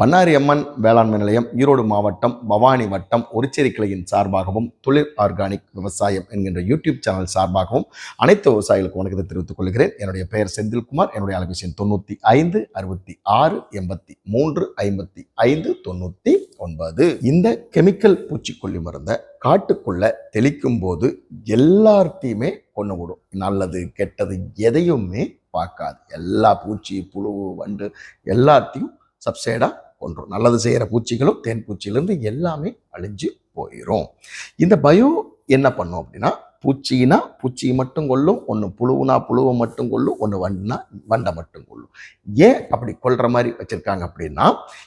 பண்ணாரி அம்மன் வேளாண்மை நிலையம் ஈரோடு மாவட்டம் பவானி வட்டம் ஒருச்சேரி கிளையின் சார்பாகவும் தொழில் ஆர்கானிக் விவசாயம் என்கின்ற யூடியூப் சேனல் சார்பாகவும் அனைத்து விவசாயிகளுக்கும் வணக்கத்தை தெரிவித்துக் கொள்கிறேன். என்னுடைய பெயர் செந்தில்குமார். என்னுடைய அலைபேசி தொண்ணூற்றி ஐந்து அறுபத்தி ஆறு எண்பத்தி மூன்று ஐம்பத்தி ஐந்து தொண்ணூற்றி ஒன்பது. இந்த கெமிக்கல் பூச்சிக்கொல்லி மருந்தை காட்டுக்குள்ள தெளிக்கும் போது எல்லார்த்தையுமே கொண்டு விடும். நல்லது கெட்டது எதையுமே பார்க்காது. எல்லா பூச்சி புழு வண்டு எல்லாத்தையும் சப்சைடாக கொன்றும் நல்லது செய்கிற பூச்சிகளும் தேன் பூச்சியிலேருந்து எல்லாமே அழிஞ்சு போயிடும் இந்த பயோ என்ன பண்ணும் அப்படின்னா பூச்சினா பூச்சியை மட்டும் கொள்ளும் ஒன்று புழுவுனா புழுவை மட்டும் கொள்ளும் ஒன்று வண்டுனா வண்டை மட்டும் கொள்ளும் ஏன் அப்படி கொள்கிற மாதிரி வச்சுருக்காங்க அப்படின்னா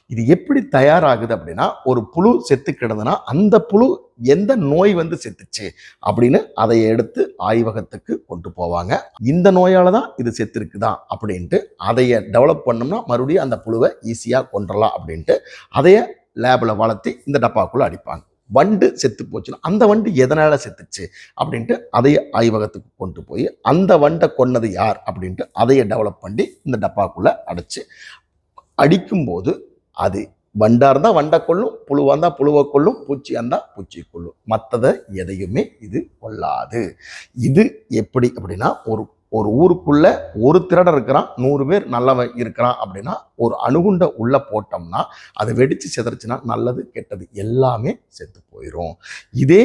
இது எப்படி தயாராகுது அப்படின்னா ஒரு புழு செத்து கிடந்ததுன்னா அந்த புழு எந்த நோய் வந்து செத்துச்சு அப்படின்னு அதை எடுத்து ஆய்வகத்துக்கு கொண்டு போவாங்க. இந்த நோயால தான் இது செத்துருக்குதா அப்படின்ட்டு அதைய டெவலப் பண்ணோம்னா மறுபடியும் அந்த புழுவை ஈஸியாக கொண்டுடலாம் அப்படின்ட்டு அதைய லேபில் வளர்த்தி இந்த டப்பாக்குள்ளே அடிப்பாங்க. வண்டு செத்து போச்சுன்னா அந்த வண்டு எதனால் செத்துச்சு அப்படின்ட்டு அதைய ஆய்வகத்துக்கு கொண்டு போய் அந்த வண்டை கொன்னது யார் அப்படின்ட்டு அதைய டெவலப் பண்ணி இந்த டப்பாக்குள்ளே அடைச்சு அடிக்கும்போது அது வண்டா இருந்தால் வண்டை கொள்ளும் புழுவாக இருந்தால் புழுவை கொள்ளும் பூச்சியாக இருந்தால் பூச்சி கொள்ளும். மற்றதை எதையுமே இது கொள்ளாது. இது எப்படி அப்படின்னா ஒரு ஒரு ஊருக்குள்ள ஒரு திருடன் இருக்கிறான் நூறு பேர் நல்லவன் இருக்கிறான் அப்படின்னா ஒரு அணுகுண்ட உள்ள போட்டோம்னா அதை வெடிச்சு செதறிச்சுன்னா நல்லது கெட்டது எல்லாமே செத்து போயிடும் இதே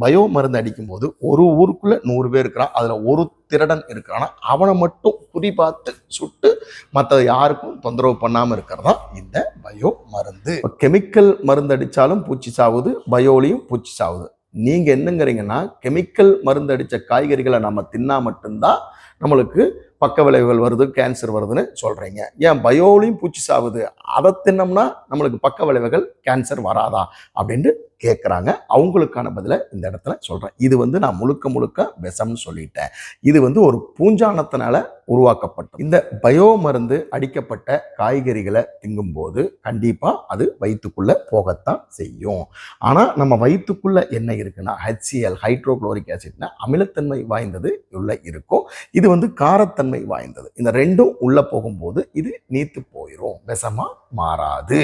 பயோ மருந்து அடிக்கும்போது ஒரு ஊருக்குள்ள நூறு பேர் இருக்கிறான் அதுல ஒரு திருடன் இருக்கிறான்னா அவனை மட்டும் குறி பார்த்து சுட்டு மற்ற யாருக்கும் தொந்தரவு பண்ணாமல் இருக்கிறதா இந்த பயோ மருந்து. கெமிக்கல் மருந்து அடித்தாலும் பூச்சி சாவுது பயோலையும் பூச்சி சாவுது. நீங்க என்னங்கிறீங்கன்னா கெமிக்கல் மருந்து அடித்த காய்கறிகளை நம்ம தின்னா மட்டும்தான் நம்மளுக்கு பக்க விளைவுகள் வருது கேன்சர் வருதுன்னு சொல்றீங்க. ஏன் பயோலையும் பூச்சி சாவுது? அதை தின்னோம்னா நம்மளுக்கு பக்க விளைவுகள் கேன்சர் வராதா? அப்படின்ட்டு கேட்குறாங்க அவங்களுக்கான பதிலை இந்த இடத்துல சொல்கிறேன் இது வந்து நான் முழுக்க முழுக்க விஷம்னு சொல்லிட்டேன். இது வந்து ஒரு பூஞ்சானத்தினால உருவாக்கப்பட்ட இந்த பயோ மருந்து அடிக்கப்பட்ட காய்கறிகளை திங்கும்போது கண்டிப்பாக அது வயிற்றுக்குள்ளே போகத்தான் செய்யும். ஆனால் நம்ம வயிற்றுக்குள்ளே என்ன இருக்குன்னா ஹெச்சிஎல் ஹைட்ரோக்ளோரிக் ஆசிட்னா அமிலத்தன்மை வாய்ந்தது உள்ள இருக்கும். இது வந்து காரத்தன்மை வாய்ந்தது. இந்த ரெண்டும் உள்ளே போகும்போது இது நீத்து போயிடும் விஷமாக மாறாது.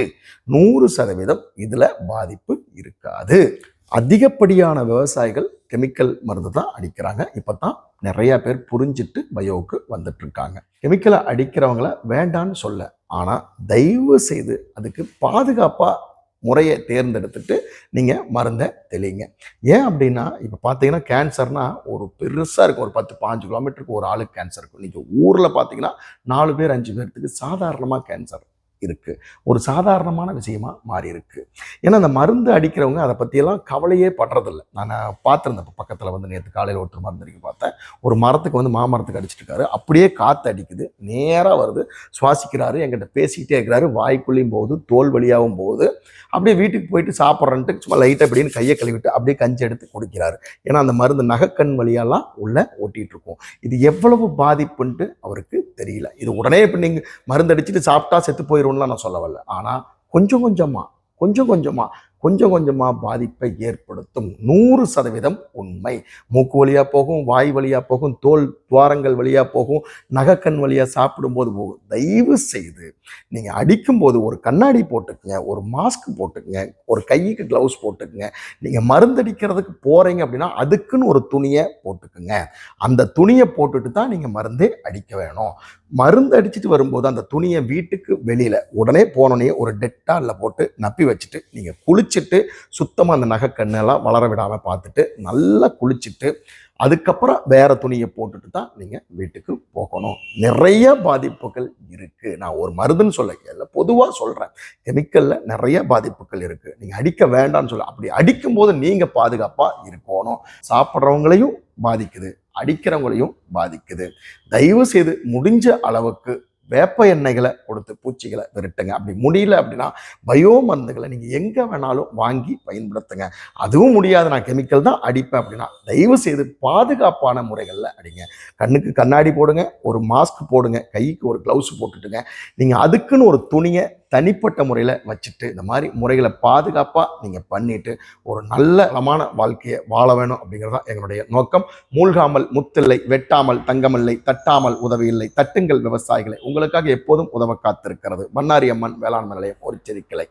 நூறு சதவீதம் இதில் பாதிப்பு இருக்காது. அதிகப்படியான விவசாயிகள் கெமிக்கல் மருந்து தான் அடிக்கிறாங்க. இப்போ தான் நிறைய பேர் புரிஞ்சிட்டு பயோவுக்கு வந்துட்டுருக்காங்க. கெமிக்கலை அடிக்கிறவங்கள வேண்டான்னு சொல்ல ஆனால் தயவு செய்து அதுக்கு பாதுகாப்பாக முறையை தேர்ந்தெடுத்துட்டு நீங்கள் மருந்தை தெளிங்க. ஏன் அப்படின்னா இப்போ பார்த்தீங்கன்னா கேன்சர்னால் ஒரு பெருசாக இருக்கும். ஒரு பத்து பாஞ்சு கிலோமீட்டருக்கு ஒரு ஆளுக்கு கேன்சர் இருக்கும். நீங்கள் ஊரில் பார்த்தீங்கன்னா நாலு பேர் அஞ்சு பேர்த்துக்கு சாதாரணமாக கேன்சர். இருக்குது ஒரு சாதாரணமான விஷயமா மாறியிருக்கு. ஏன்னா அந்த மருந்து அடிக்கிறவங்க அதை பற்றியெல்லாம் கவலையே படுறதில்ல. நான் பார்த்துருந்தேன் இப்போ பக்கத்தில் வந்து நேற்று காலையில் ஒருத்தர் மருந்து அடிக்க பார்த்தேன். ஒரு மரத்துக்கு வந்து மாமரத்துக்கு அடிச்சிட்டு அப்படியே காற்று அடிக்குது. நேராக வருது. சுவாசிக்கிறாரு என்கிட்ட பேசிக்கிட்டே இருக்கிறாரு. வாய்க்குள்ளேயும் போகுது தோல் வழியாகவும் போகுது. அப்படியே வீட்டுக்கு போயிட்டு சாப்பிட்றன்ட்டு சும்மா லைட்டாக அப்படின்னு கையை கழுவிட்டு அப்படியே கஞ்சி எடுத்து குடிக்கிறாரு. ஏன்னா அந்த மருந்து நகைக்கண் வழியெல்லாம் உள்ளே ஓட்டிகிட்டு இருக்கும். இது எவ்வளவு பாதிப்புன்ட்டு அவருக்கு தெரியல. இது உடனே இப்போ நீங்கள் மருந்து அடிச்சுட்டு சாப்பிட்டா செத்து போயிடும் போயிடும்லாம் நான் சொல்ல வரல ஆனால் கொஞ்சம் கொஞ்சமாக கொஞ்சம் கொஞ்சமாக கொஞ்சம் கொஞ்சமாக பாதிப்பை ஏற்படுத்தும். நூறு சதவீதம் உண்மை. மூக்கு வழியாக போகும் வாய் வழியாக போகும் தோல் துவாரங்கள் வழியாக போகும் நகைக்கண் வழியாக சாப்பிடும்போது போகும் தயவு செய்து நீங்கள் அடிக்கும்போது ஒரு கண்ணாடி போட்டுக்குங்க ஒரு மாஸ்க் போட்டுக்குங்க ஒரு கைக்கு க்ளவுஸ் போட்டுக்குங்க. நீங்கள் மருந்தடிக்கிறதுக்கு போகிறீங்க அப்படின்னா அதுக்குன்னு ஒரு துணியை போட்டுக்குங்க. அந்த துணியை போட்டுட்டு தான் நீங்கள் மருந்தே அடிக்க வேணும். மருந்து அடிச்சுட்டு வரும்போது அந்த துணியை வீட்டுக்கு வெளியில் உடனே போனோடனே ஒரு டெட்டாலில் போட்டு நப்பி வச்சுட்டு நீங்கள் குளிச்சுட்டு சுத்தமாக அந்த நகை கண்ணெல்லாம் வளர விடாமல் பார்த்துட்டு நல்லா குளிச்சுட்டு அதுக்கப்புறம் வேறு துணியை போட்டுட்டு தான் நீங்கள் வீட்டுக்கு போகணும். நிறைய பாதிப்புகள் இருக்குது நான் ஒரு மருந்துன்னு சொல்ல இல்லை பொதுவாக சொல்கிறேன் கெமிக்கலில் நிறைய பாதிப்புகள் இருக்குது நீங்கள் அடிக்க வேண்டாம்னு சொல்ல அப்படி அடிக்கும்போது நீங்கள் பாதுகாப்பாக இருக்கணும். சாப்பிட்றவங்களையும் பாதிக்குது அடிக்கிறவங்களையும் பாதிக்குது. தயவு செய்து முடிஞ்ச அளவுக்கு வேப்ப எண்ணெய்களை கொடுத்து பூச்சிகளை விரட்டுங்க. அப்படி முடியல அப்படின்னா பயோ மருந்துகளை நீங்கள் எங்கே வேணாலும் வாங்கி பயன்படுத்துங்க. அதுவும் முடியாது. நான் கெமிக்கல் தான் அடிப்பேன் அப்படின்னா தயவு செய்து பாதுகாப்பான முறைகளில் அடிங்க. கண்ணுக்கு கண்ணாடி போடுங்க. ஒரு மாஸ்க் போடுங்க. கைக்கு ஒரு க்ளவுஸ் போட்டுட்டுங்க. நீங்கள் அதுக்குன்னு ஒரு துணியை தனிப்பட்ட முறையில் வச்சுட்டு இந்த மாதிரி முறைகளை பாதுகாப்பாக நீங்கள் பண்ணிட்டு ஒரு நல்ல வளமான வாழ்க்கையை வாழ வேணும் அப்படிங்கிறது தான் எங்களுடைய நோக்கம். மூழ்காமல் முத்தில்லை வெட்டாமல் தங்கமில்லை தட்டாமல் உதவியில்லை தட்டுங்கள் விவசாயிகளை. உங்களுக்காக எப்போதும் உதவ காத்திருக்கிறது. பண்ணாரி அம்மன் வேளாண்மை நிலையம் ஒரு செடிக்கிளை